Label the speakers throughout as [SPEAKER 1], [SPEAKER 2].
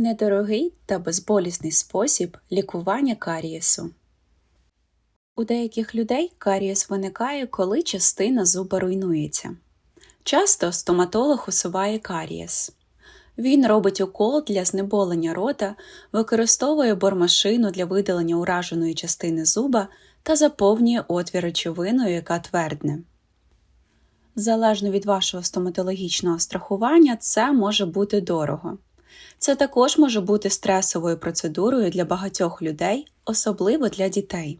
[SPEAKER 1] Недорогий та безболісний спосіб лікування карієсу. У деяких людей карієс виникає, коли частина зуба руйнується. Часто стоматолог усуває карієс. Він робить укол для знеболення рота, використовує бормашину для видалення ураженої частини зуба та заповнює отвір речовиною, яка твердне. Залежно від вашого стоматологічного страхування, це може бути дорого. Це також може бути стресовою процедурою для багатьох людей, особливо для дітей.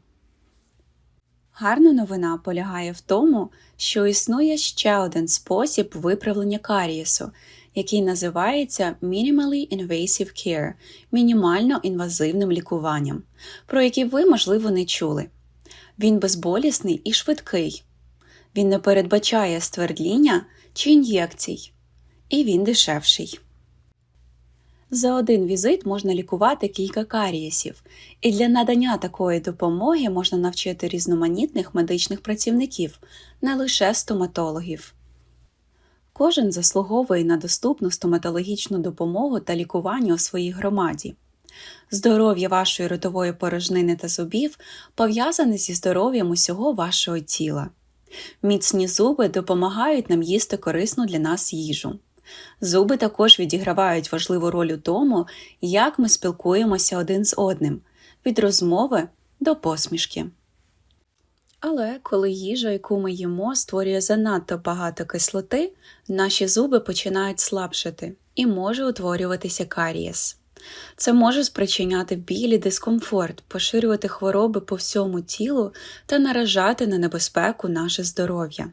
[SPEAKER 1] Гарна новина полягає в тому, що існує ще один спосіб виправлення карієсу, який називається Minimally Invasive Care – мінімально інвазивним лікуванням, про який ви, можливо, не чули. Він безболісний і швидкий. Він не передбачає ствердління чи ін'єкцій, і він дешевший. За один візит можна лікувати кілька карієсів, і для надання такої допомоги можна навчити різноманітних медичних працівників, не лише стоматологів. Кожен заслуговує на доступну стоматологічну допомогу та лікування у своїй громаді. Здоров'я вашої ротової порожнини та зубів пов'язане зі здоров'ям усього вашого тіла. Міцні зуби допомагають нам їсти корисну для нас їжу. Зуби також відігравають важливу роль у тому, як ми спілкуємося один з одним від розмови до посмішки. Але коли їжа, яку ми їмо, створює занадто багато кислоти, наші зуби починають слабшати і може утворюватися карієс. Це може спричиняти біль і дискомфорт, поширювати хвороби по всьому тілу та наражати на небезпеку наше здоров'я.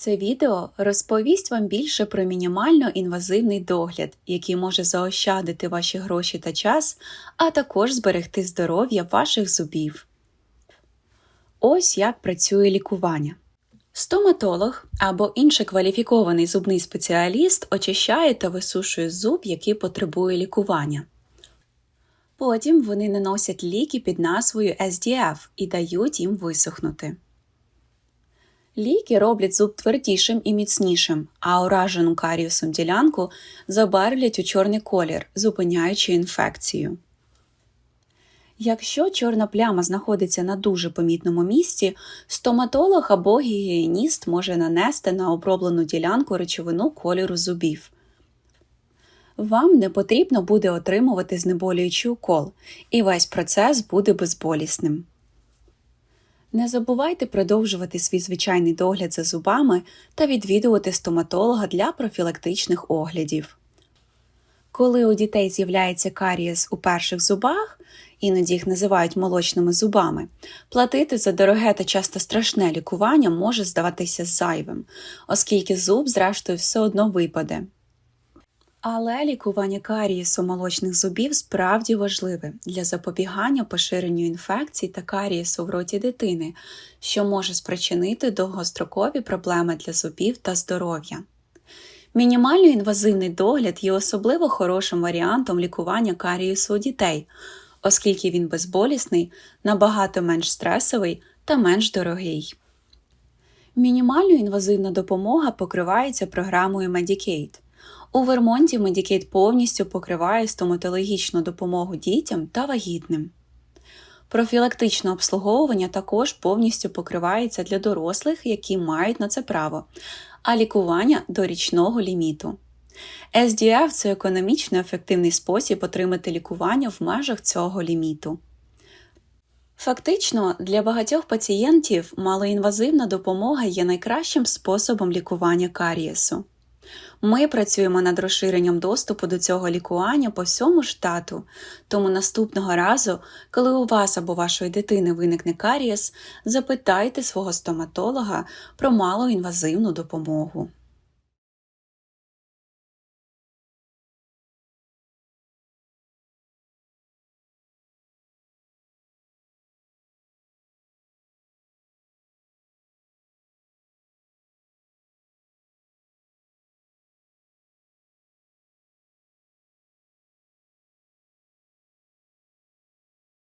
[SPEAKER 1] Це відео розповість вам більше про мінімально інвазивний догляд, який може заощадити ваші гроші та час, а також зберегти здоров'я ваших зубів. Ось як працює лікування. Стоматолог або інший кваліфікований зубний спеціаліст очищає та висушує зуб, який потребує лікування. Потім вони наносять ліки під назвою SDF і дають їм висохнути. Ліки роблять зуб твердішим і міцнішим, а уражену каріусом ділянку забарвлять у чорний колір, зупиняючи інфекцію. Якщо чорна пляма знаходиться на дуже помітному місці, стоматолог або гігієніст може нанести на оброблену ділянку речовину кольору зубів. Вам не потрібно буде отримувати знеболюючий укол, і весь процес буде безболісним. Не забувайте продовжувати свій звичайний догляд за зубами та відвідувати стоматолога для профілактичних оглядів. Коли у дітей з'являється карієс у перших зубах, іноді їх називають молочними зубами, платити за дороге та часто страшне лікування може здаватися зайвим, оскільки зуб, зрештою, все одно випаде. Але лікування карієсу молочних зубів справді важливе для запобігання поширенню інфекцій та карієсу в роті дитини, що може спричинити довгострокові проблеми для зубів та здоров'я. Мінімально інвазивний догляд є особливо хорошим варіантом лікування карієсу у дітей, оскільки він безболісний, набагато менш стресовий та менш дорогий. Мінімально інвазивна допомога покривається програмою Medicaid. У Вермонті Medicaid повністю покриває стоматологічну допомогу дітям та вагітним. Профілактичне обслуговування також повністю покривається для дорослих, які мають на це право, а лікування до річного ліміту. SDF це економічно ефективний спосіб отримати лікування в межах цього ліміту. Фактично, для багатьох пацієнтів малоінвазивна допомога є найкращим способом лікування карієсу. Ми працюємо над розширенням доступу до цього лікування по всьому штату, тому наступного разу, коли у вас або вашої дитини виникне карієс, запитайте свого стоматолога про малоінвазивну допомогу.